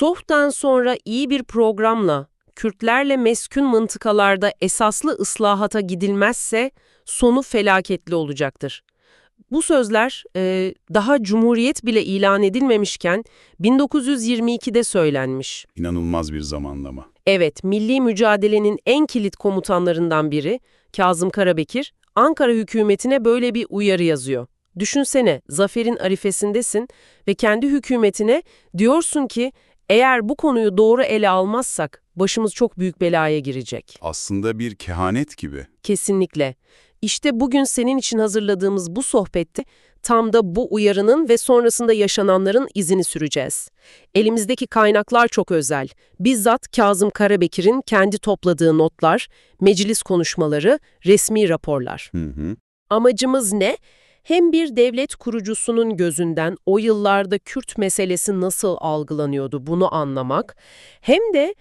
Soh'tan sonra iyi bir programla Kürtlerle meskun mıntıkalarda esaslı ıslahata gidilmezse sonu felaketli olacaktır. Bu sözler e, daha Cumhuriyet bile ilan edilmemişken 1922'de söylenmiş. İnanılmaz bir zamanlama. Evet, milli mücadelenin en kilit komutanlarından biri Kazım Karabekir, Ankara hükümetine böyle bir uyarı yazıyor. Düşünsene, zaferin arifesindesin ve kendi hükümetine diyorsun ki eğer bu konuyu doğru ele almazsak başımız çok büyük belaya girecek. Aslında bir kehanet gibi. Kesinlikle. İşte bugün senin için hazırladığımız bu sohbette tam da bu uyarının ve sonrasında yaşananların izini süreceğiz. Elimizdeki kaynaklar çok özel. Bizzat Kazım Karabekir'in kendi topladığı notlar, meclis konuşmaları, resmi raporlar. Hı hı. Amacımız ne? Hem bir devlet kurucusunun gözünden o yıllarda Kürt meselesi nasıl algılanıyordu bunu anlamak, hem de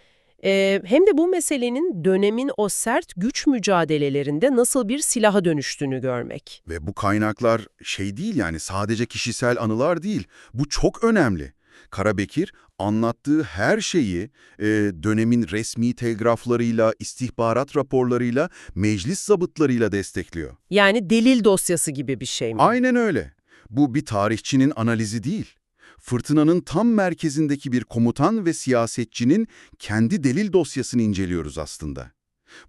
e, hem de bu meselenin dönemin o sert güç mücadelelerinde nasıl bir silaha dönüştüğünü görmek. Ve bu kaynaklar şey değil yani sadece kişisel anılar değil. Bu çok önemli. Karabekir anlattığı her şeyi e, dönemin resmi telgraflarıyla, istihbarat raporlarıyla, meclis zabıtlarıyla destekliyor. Yani delil dosyası gibi bir şey mi? Aynen öyle. Bu bir tarihçinin analizi değil. Fırtınanın tam merkezindeki bir komutan ve siyasetçinin kendi delil dosyasını inceliyoruz aslında.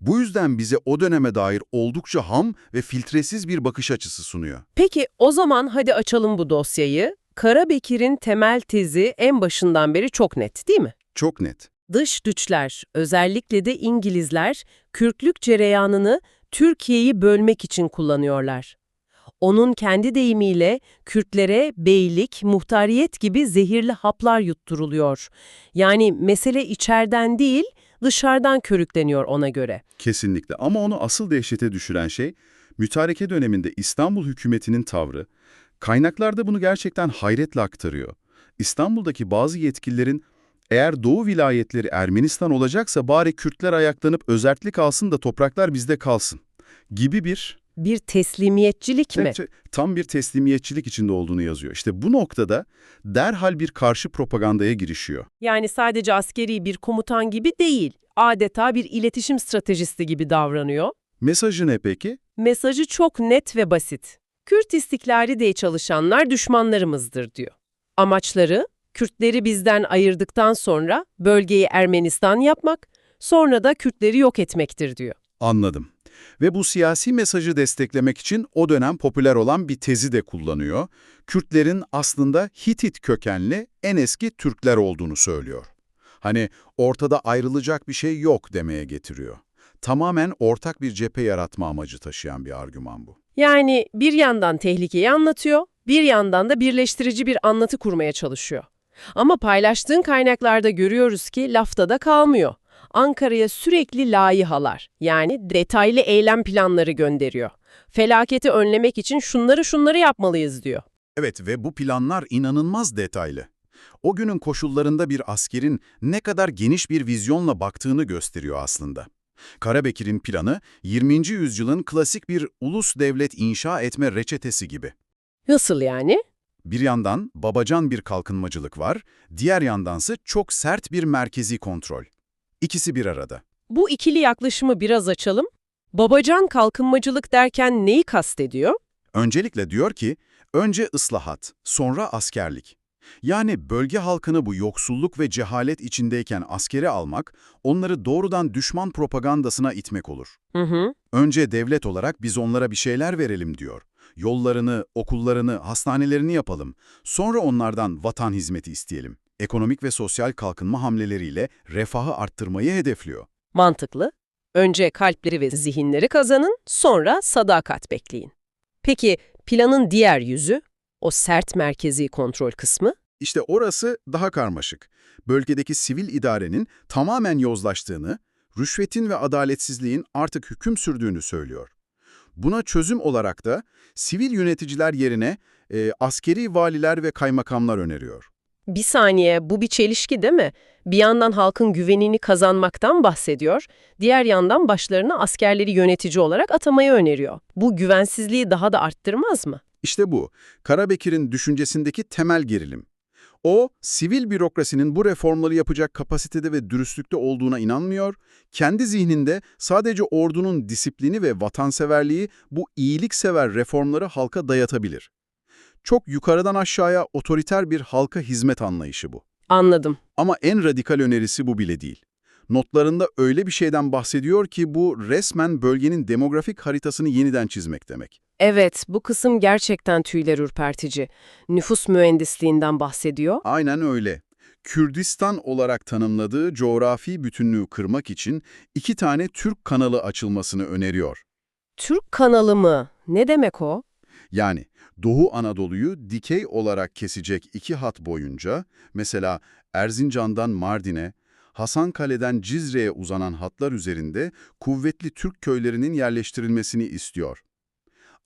Bu yüzden bize o döneme dair oldukça ham ve filtresiz bir bakış açısı sunuyor. Peki o zaman hadi açalım bu dosyayı. Karabekir'in temel tezi en başından beri çok net değil mi? Çok net. Dış güçler, özellikle de İngilizler, Kürtlük cereyanını Türkiye'yi bölmek için kullanıyorlar. Onun kendi deyimiyle Kürtlere beylik, muhtariyet gibi zehirli haplar yutturuluyor. Yani mesele içeriden değil, dışarıdan körükleniyor ona göre. Kesinlikle ama onu asıl dehşete düşüren şey, mütareke döneminde İstanbul hükümetinin tavrı. Kaynaklarda bunu gerçekten hayretle aktarıyor. İstanbul'daki bazı yetkililerin eğer Doğu vilayetleri Ermenistan olacaksa bari Kürtler ayaklanıp özellik alsın da topraklar bizde kalsın gibi bir Bir teslimiyetçilik mi? Tam bir teslimiyetçilik içinde olduğunu yazıyor. İşte bu noktada derhal bir karşı propagandaya girişiyor. Yani sadece askeri bir komutan gibi değil, adeta bir iletişim stratejisti gibi davranıyor. Mesajı ne peki? Mesajı çok net ve basit. Kürt istiklali diye çalışanlar düşmanlarımızdır diyor. Amaçları, Kürtleri bizden ayırdıktan sonra bölgeyi Ermenistan yapmak, sonra da Kürtleri yok etmektir diyor. Anladım. Ve bu siyasi mesajı desteklemek için o dönem popüler olan bir tezi de kullanıyor. Kürtlerin aslında Hitit kökenli en eski Türkler olduğunu söylüyor. Hani ortada ayrılacak bir şey yok demeye getiriyor. Tamamen ortak bir cephe yaratma amacı taşıyan bir argüman bu. Yani bir yandan tehlikeyi anlatıyor, bir yandan da birleştirici bir anlatı kurmaya çalışıyor. Ama paylaştığın kaynaklarda görüyoruz ki lafta da kalmıyor. Ankara'ya sürekli layihalar, yani detaylı eylem planları gönderiyor. Felaketi önlemek için şunları şunları yapmalıyız diyor. Evet ve bu planlar inanılmaz detaylı. O günün koşullarında bir askerin ne kadar geniş bir vizyonla baktığını gösteriyor aslında. Karabekir'in planı 20. yüzyılın klasik bir ulus devlet inşa etme reçetesi gibi. Nasıl yani? Bir yandan babacan bir kalkınmacılık var, diğer yandansa çok sert bir merkezi kontrol. İkisi bir arada. Bu ikili yaklaşımı biraz açalım. Babacan kalkınmacılık derken neyi kastediyor? Öncelikle diyor ki, önce ıslahat, sonra askerlik. Yani bölge halkını bu yoksulluk ve cehalet içindeyken askere almak, onları doğrudan düşman propagandasına itmek olur. Hı hı. Önce devlet olarak biz onlara bir şeyler verelim diyor. Yollarını, okullarını, hastanelerini yapalım. Sonra onlardan vatan hizmeti isteyelim. Ekonomik ve sosyal kalkınma hamleleriyle refahı arttırmayı hedefliyor. Mantıklı. Önce kalpleri ve zihinleri kazanın, sonra sadakat bekleyin. Peki planın diğer yüzü, o sert merkezi kontrol kısmı? İşte orası daha karmaşık. Bölgedeki sivil idarenin tamamen yozlaştığını, rüşvetin ve adaletsizliğin artık hüküm sürdüğünü söylüyor. Buna çözüm olarak da sivil yöneticiler yerine e, askeri valiler ve kaymakamlar öneriyor. Bir saniye, bu bir çelişki değil mi? Bir yandan halkın güvenini kazanmaktan bahsediyor, diğer yandan başlarına askerleri yönetici olarak atamayı öneriyor. Bu güvensizliği daha da arttırmaz mı? İşte bu, Karabekir'in düşüncesindeki temel gerilim. O, sivil bürokrasinin bu reformları yapacak kapasitede ve dürüstlükte olduğuna inanmıyor, kendi zihninde sadece ordunun disiplini ve vatanseverliği bu iyiliksever reformları halka dayatabilir. Çok yukarıdan aşağıya otoriter bir halka hizmet anlayışı bu. Anladım. Ama en radikal önerisi bu bile değil. Notlarında öyle bir şeyden bahsediyor ki bu resmen bölgenin demografik haritasını yeniden çizmek demek. Evet, bu kısım gerçekten tüyler ürpertici. Nüfus mühendisliğinden bahsediyor. Aynen öyle. Kürdistan olarak tanımladığı coğrafi bütünlüğü kırmak için iki tane Türk kanalı açılmasını öneriyor. Türk kanalı mı? Ne demek o? Yani Doğu Anadolu'yu dikey olarak kesecek iki hat boyunca, mesela Erzincan'dan Mardin'e, Hasankale'den Cizre'ye uzanan hatlar üzerinde kuvvetli Türk köylerinin yerleştirilmesini istiyor.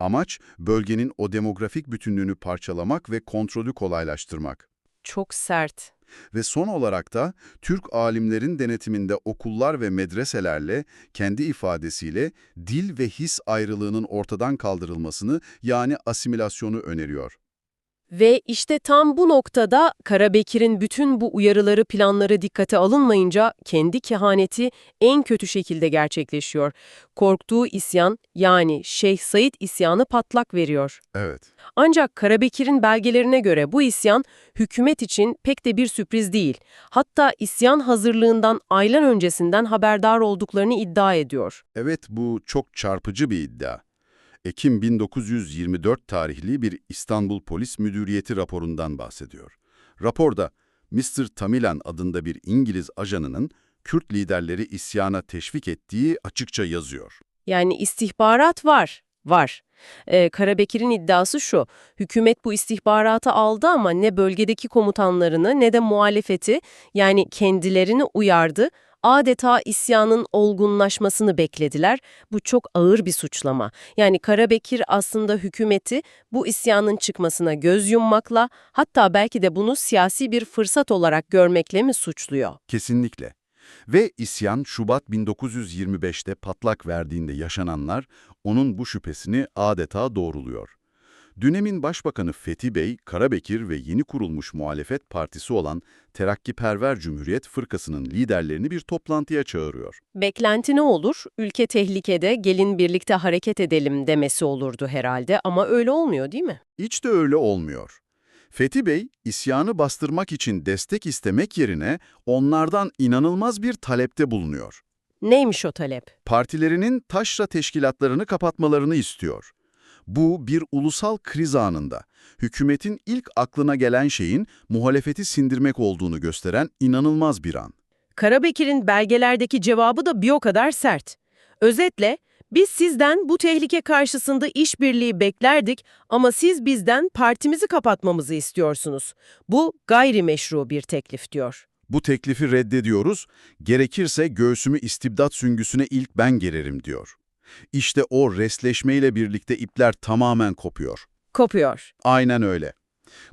Amaç, bölgenin o demografik bütünlüğünü parçalamak ve kontrolü kolaylaştırmak. Çok sert. Ve son olarak da Türk alimlerin denetiminde okullar ve medreselerle kendi ifadesiyle dil ve his ayrılığının ortadan kaldırılmasını yani asimilasyonu öneriyor. Ve işte tam bu noktada Karabekir'in bütün bu uyarıları planları dikkate alınmayınca kendi kehaneti en kötü şekilde gerçekleşiyor. Korktuğu isyan yani Şeyh Said isyanı patlak veriyor. Evet. Ancak Karabekir'in belgelerine göre bu isyan hükümet için pek de bir sürpriz değil. Hatta isyan hazırlığından aylar öncesinden haberdar olduklarını iddia ediyor. Evet bu çok çarpıcı bir iddia. Ekim 1924 tarihli bir İstanbul Polis Müdüriyeti raporundan bahsediyor. Raporda Mr. Tamilan adında bir İngiliz ajanının Kürt liderleri isyana teşvik ettiği açıkça yazıyor. Yani istihbarat var, var. Ee, Karabekir'in iddiası şu, hükümet bu istihbaratı aldı ama ne bölgedeki komutanlarını ne de muhalefeti yani kendilerini uyardı, adeta isyanın olgunlaşmasını beklediler. Bu çok ağır bir suçlama. Yani Karabekir aslında hükümeti bu isyanın çıkmasına göz yummakla hatta belki de bunu siyasi bir fırsat olarak görmekle mi suçluyor? Kesinlikle. Ve isyan Şubat 1925'te patlak verdiğinde yaşananlar onun bu şüphesini adeta doğruluyor. Dönemin Başbakanı Fethi Bey, Karabekir ve yeni kurulmuş muhalefet partisi olan Terakkiperver Cumhuriyet Fırkası'nın liderlerini bir toplantıya çağırıyor. Beklenti ne olur? Ülke tehlikede, gelin birlikte hareket edelim demesi olurdu herhalde ama öyle olmuyor değil mi? Hiç de öyle olmuyor. Fethi Bey, isyanı bastırmak için destek istemek yerine onlardan inanılmaz bir talepte bulunuyor. Neymiş o talep? Partilerinin taşra teşkilatlarını kapatmalarını istiyor. Bu bir ulusal kriz anında hükümetin ilk aklına gelen şeyin muhalefeti sindirmek olduğunu gösteren inanılmaz bir an. Karabekir'in belgelerdeki cevabı da bir o kadar sert. Özetle, biz sizden bu tehlike karşısında işbirliği beklerdik ama siz bizden partimizi kapatmamızı istiyorsunuz. Bu gayrimeşru bir teklif diyor. Bu teklifi reddediyoruz, gerekirse göğsümü istibdat süngüsüne ilk ben gererim diyor. İşte o resleşmeyle birlikte ipler tamamen kopuyor. Kopuyor. Aynen öyle.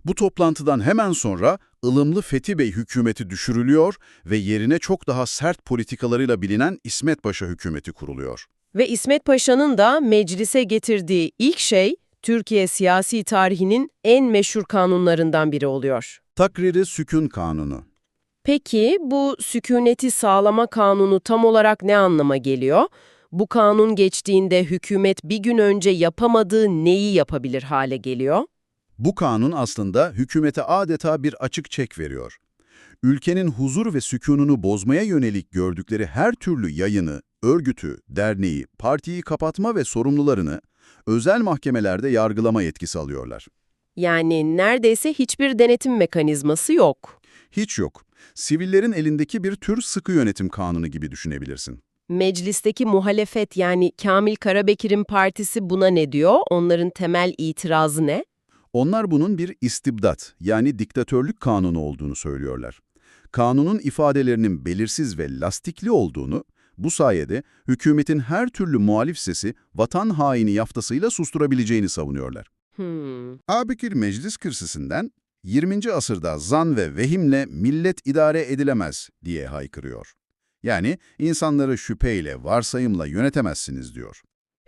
Bu toplantıdan hemen sonra ılımlı Fethi Bey hükümeti düşürülüyor ve yerine çok daha sert politikalarıyla bilinen İsmet Paşa hükümeti kuruluyor. Ve İsmet Paşa'nın da meclise getirdiği ilk şey Türkiye siyasi tarihinin en meşhur kanunlarından biri oluyor. Takriri Sükun Kanunu. Peki bu sükuneti sağlama kanunu tam olarak ne anlama geliyor? Bu kanun geçtiğinde hükümet bir gün önce yapamadığı neyi yapabilir hale geliyor? Bu kanun aslında hükümete adeta bir açık çek veriyor. Ülkenin huzur ve sükununu bozmaya yönelik gördükleri her türlü yayını, örgütü, derneği, partiyi kapatma ve sorumlularını özel mahkemelerde yargılama yetkisi alıyorlar. Yani neredeyse hiçbir denetim mekanizması yok. Hiç yok. Sivillerin elindeki bir tür sıkı yönetim kanunu gibi düşünebilirsin. Meclisteki muhalefet yani Kamil Karabekir'in partisi buna ne diyor? Onların temel itirazı ne? Onlar bunun bir istibdat yani diktatörlük kanunu olduğunu söylüyorlar. Kanunun ifadelerinin belirsiz ve lastikli olduğunu, bu sayede hükümetin her türlü muhalif sesi vatan haini yaftasıyla susturabileceğini savunuyorlar. Hmm. Abikir Meclis Kürsüsü'nden 20. asırda zan ve vehimle millet idare edilemez diye haykırıyor. Yani insanları şüpheyle, varsayımla yönetemezsiniz diyor.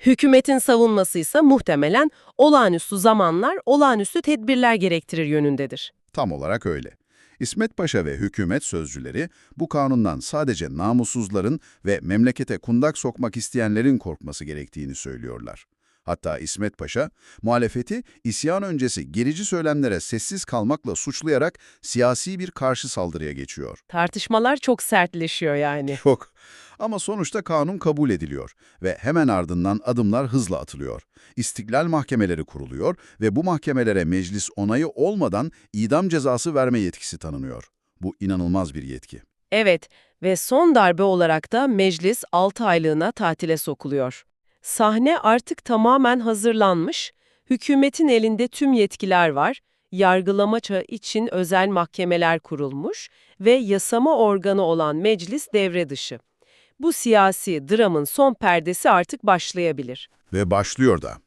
Hükümetin savunması ise muhtemelen olağanüstü zamanlar, olağanüstü tedbirler gerektirir yönündedir. Tam olarak öyle. İsmet Paşa ve hükümet sözcüleri bu kanundan sadece namussuzların ve memlekete kundak sokmak isteyenlerin korkması gerektiğini söylüyorlar. Hatta İsmet Paşa, muhalefeti isyan öncesi gerici söylemlere sessiz kalmakla suçlayarak siyasi bir karşı saldırıya geçiyor. Tartışmalar çok sertleşiyor yani. Çok. Ama sonuçta kanun kabul ediliyor ve hemen ardından adımlar hızla atılıyor. İstiklal mahkemeleri kuruluyor ve bu mahkemelere meclis onayı olmadan idam cezası verme yetkisi tanınıyor. Bu inanılmaz bir yetki. Evet ve son darbe olarak da meclis 6 aylığına tatile sokuluyor. Sahne artık tamamen hazırlanmış, hükümetin elinde tüm yetkiler var, yargılamaça için özel mahkemeler kurulmuş ve yasama organı olan meclis devre dışı. Bu siyasi dramın son perdesi artık başlayabilir. Ve başlıyor da.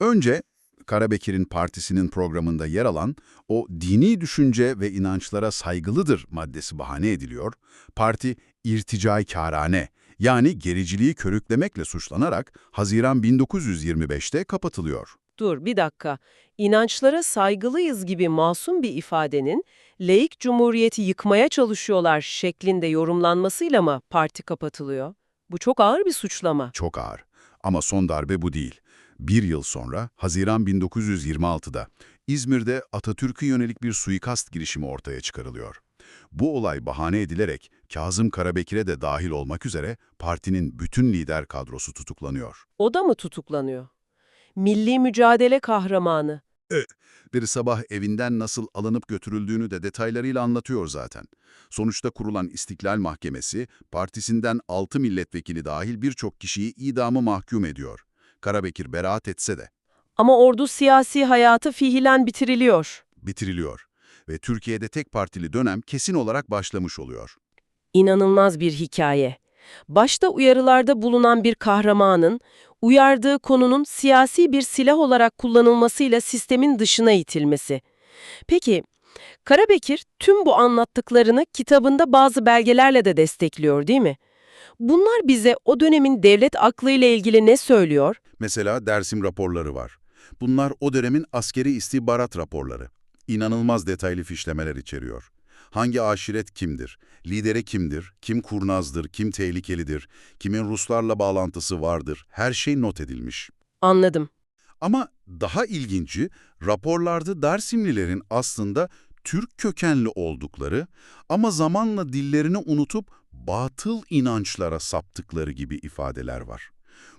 Önce Karabekir'in partisinin programında yer alan o dini düşünce ve inançlara saygılıdır maddesi bahane ediliyor. Parti irticai kârane yani gericiliği körüklemekle suçlanarak Haziran 1925'te kapatılıyor. Dur bir dakika. İnançlara saygılıyız gibi masum bir ifadenin laik cumhuriyeti yıkmaya çalışıyorlar şeklinde yorumlanmasıyla mı parti kapatılıyor? Bu çok ağır bir suçlama. Çok ağır. Ama son darbe bu değil. Bir yıl sonra, Haziran 1926'da İzmir'de Atatürk'e yönelik bir suikast girişimi ortaya çıkarılıyor. Bu olay bahane edilerek Kazım Karabekir'e de dahil olmak üzere partinin bütün lider kadrosu tutuklanıyor. O da mı tutuklanıyor? Milli mücadele kahramanı. Bir sabah evinden nasıl alınıp götürüldüğünü de detaylarıyla anlatıyor zaten. Sonuçta kurulan İstiklal Mahkemesi, partisinden 6 milletvekili dahil birçok kişiyi idamı mahkum ediyor. Karabekir beraat etse de Ama ordu siyasi hayatı fiilen bitiriliyor. bitiriliyor ve Türkiye'de tek partili dönem kesin olarak başlamış oluyor. İnanılmaz bir hikaye. Başta uyarılarda bulunan bir kahramanın, uyardığı konunun siyasi bir silah olarak kullanılmasıyla sistemin dışına itilmesi. Peki, Karabekir tüm bu anlattıklarını kitabında bazı belgelerle de destekliyor değil mi? Bunlar bize o dönemin devlet aklıyla ilgili ne söylüyor? Mesela Dersim raporları var. Bunlar o dönemin askeri istihbarat raporları. İnanılmaz detaylı fişlemeler içeriyor. Hangi aşiret kimdir? Lideri kimdir? Kim kurnazdır? Kim tehlikelidir? Kimin Ruslarla bağlantısı vardır? Her şey not edilmiş. Anladım. Ama daha ilginci, raporlarda Dersimlilerin aslında Türk kökenli oldukları ama zamanla dillerini unutup batıl inançlara saptıkları gibi ifadeler var.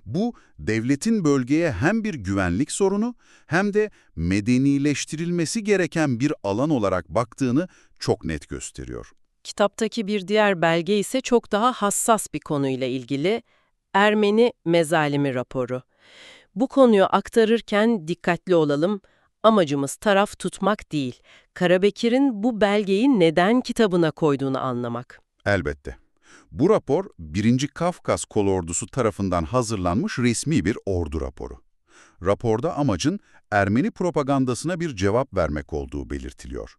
Bu, devletin bölgeye hem bir güvenlik sorunu hem de medenileştirilmesi gereken bir alan olarak baktığını çok net gösteriyor. Kitaptaki bir diğer belge ise çok daha hassas bir konuyla ilgili Ermeni mezalimi raporu. Bu konuyu aktarırken dikkatli olalım. Amacımız taraf tutmak değil, Karabekir'in bu belgeyi neden kitabına koyduğunu anlamak. Elbette. Bu rapor, 1. Kafkas Kolordusu tarafından hazırlanmış resmi bir ordu raporu. Raporda amacın Ermeni propagandasına bir cevap vermek olduğu belirtiliyor.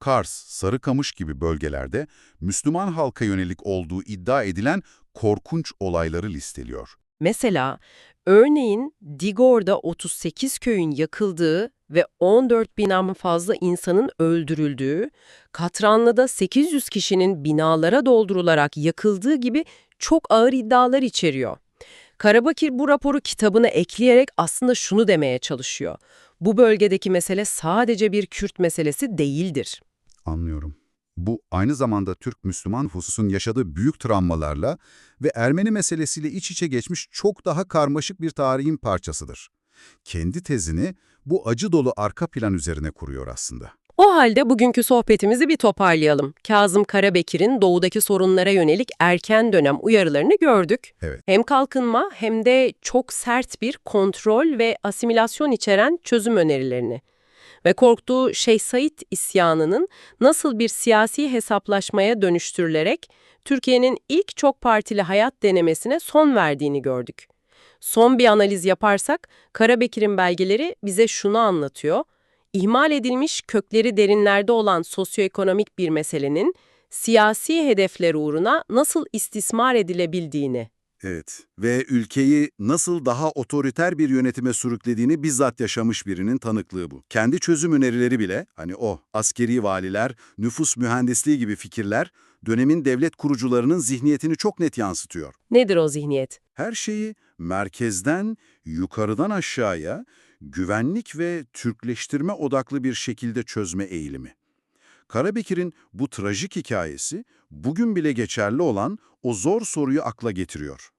Kars, Sarıkamış gibi bölgelerde Müslüman halka yönelik olduğu iddia edilen korkunç olayları listeliyor. Mesela örneğin Digor'da 38 köyün yakıldığı ve 14 binden fazla insanın öldürüldüğü, Katranlı'da 800 kişinin binalara doldurularak yakıldığı gibi çok ağır iddialar içeriyor. Karabakir bu raporu kitabına ekleyerek aslında şunu demeye çalışıyor. Bu bölgedeki mesele sadece bir Kürt meselesi değildir. Anlıyorum. Bu aynı zamanda Türk-Müslüman nüfusun yaşadığı büyük travmalarla ve Ermeni meselesiyle iç içe geçmiş çok daha karmaşık bir tarihin parçasıdır. Kendi tezini bu acı dolu arka plan üzerine kuruyor aslında. O halde bugünkü sohbetimizi bir toparlayalım. Kazım Karabekir'in doğudaki sorunlara yönelik erken dönem uyarılarını gördük. Evet. Hem kalkınma hem de çok sert bir kontrol ve asimilasyon içeren çözüm önerilerini. Ve korktuğu Şeyh Said isyanının nasıl bir siyasi hesaplaşmaya dönüştürülerek Türkiye'nin ilk çok partili hayat denemesine son verdiğini gördük. Son bir analiz yaparsak Karabekir'in belgeleri bize şunu anlatıyor. İhmal edilmiş kökleri derinlerde olan sosyoekonomik bir meselenin siyasi hedefler uğruna nasıl istismar edilebildiğini. Evet ve ülkeyi nasıl daha otoriter bir yönetime sürüklediğini bizzat yaşamış birinin tanıklığı bu. Kendi çözüm önerileri bile, hani o askeri valiler, nüfus mühendisliği gibi fikirler, dönemin devlet kurucularının zihniyetini çok net yansıtıyor. Nedir o zihniyet? Her şeyi merkezden yukarıdan aşağıya güvenlik ve Türkleştirme odaklı bir şekilde çözme eğilimi. Karabekir'in bu trajik hikayesi bugün bile geçerli olan o zor soruyu akla getiriyor.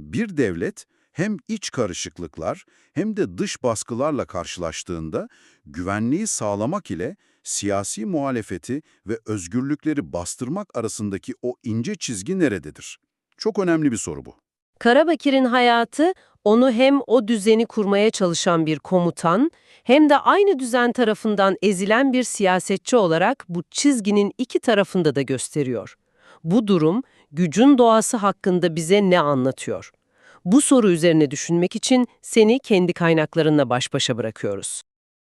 Bir devlet hem iç karışıklıklar hem de dış baskılarla karşılaştığında güvenliği sağlamak ile siyasi muhalefeti ve özgürlükleri bastırmak arasındaki o ince çizgi nerededir? Çok önemli bir soru bu. Karabekir'in hayatı onu hem o düzeni kurmaya çalışan bir komutan hem de aynı düzen tarafından ezilen bir siyasetçi olarak bu çizginin iki tarafında da gösteriyor. Bu durum gücün doğası hakkında bize ne anlatıyor? Bu soru üzerine düşünmek için seni kendi kaynaklarınla baş başa bırakıyoruz.